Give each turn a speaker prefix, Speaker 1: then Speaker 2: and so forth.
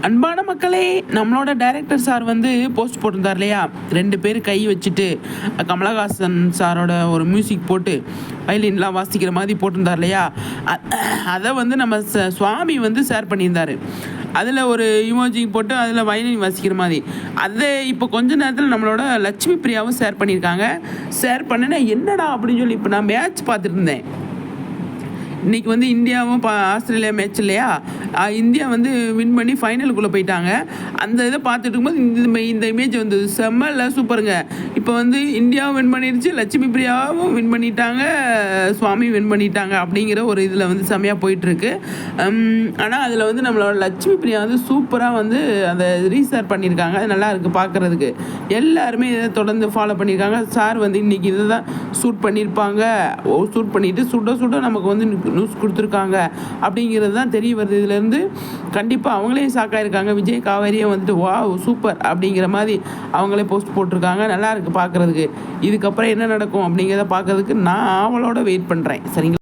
Speaker 1: அன்பான மக்களே நம்மளோட டைரக்டர் சார் வந்து போஸ்ட் போட்டிருந்தார் இல்லையா? ரெண்டு பேர் கை வச்சுட்டு கமலஹாசன் சாரோட ஒரு மியூசிக் போட்டு வயலின்லாம் வாசிக்கிற மாதிரி போட்டிருந்தார் இல்லையா? அதை வந்து நம்ம ச- சுவாமி வந்து ஷேர் பண்ணியிருந்தார். அதில் ஒரு இமோஜி போட்டு அதில் வயலின் வாசிக்கிற மாதிரி. அதை இப்போ கொஞ்ச நேரத்தில் நம்மளோட லட்சுமி பிரியாவும் ஷேர் பண்ணியிருக்காங்க. ஷேர் பண்ணினா என்னடா அப்படின்னு சொல்லி இப்போ நான் மேட்ச் பார்த்துட்டு இருந்தேன். இன்னைக்கு வந்து இந்தியாவும் பா ஆஸ்திரேலியா மேட்ச் இல்லையா? இந்தியா வந்து வின் பண்ணி ஃபைனலுக்குள்ளே போயிட்டாங்க. அந்த இதை பார்த்துட்டு இருக்கும்போது இந்த இந்த இமேஜ் வந்து செம்மல சூப்பருங்க இப்போ வந்து இந்தியாவும் வின் பண்ணிருச்சு லட்சுமி பிரியாவும் வின் பண்ணிட்டாங்க சுவாமி வின் பண்ணிட்டாங்க அப்படிங்கிற ஒரு இதில் வந்து செம்மையாக போயிட்டுருக்கு. ஆனால் அதில் வந்து நம்மளோட லட்சுமி பிரியா வந்து சூப்பராக வந்து அதை ரீசார் பண்ணியிருக்காங்க. அது நல்லா இருக்குது பார்க்குறதுக்கு. எல்லாருமே இதை தொடர்ந்து ஃபாலோ பண்ணியிருக்காங்க. சார் வந்து இன்னைக்கு இதை தான் ஷூட் பண்ணியிருப்பாங்க. ஓ ஷூட் பண்ணிவிட்டு சுட சுட நமக்கு வந்து நியூஸ் கொடுத்துருக்காங்க அப்படிங்கிறது தான் தெரிய வருது. இதுலேருந்து கண்டிப்பாக அவங்களே ஷாக்காயிருக்காங்க விஜய் காவேரியே வந்துட்டு வா சூப்பர் அப்படிங்கிற மாதிரி அவங்களே போஸ்ட் போட்டிருக்காங்க. நல்லா இருக்குது பார்க்குறதுக்கு இதுக்கப்புறம் என்ன நடக்கும் அப்படிங்கிறத பார்க்கறதுக்கு நான் அவளோட வெயிட் பண்ணுறேன் சரிங்களா?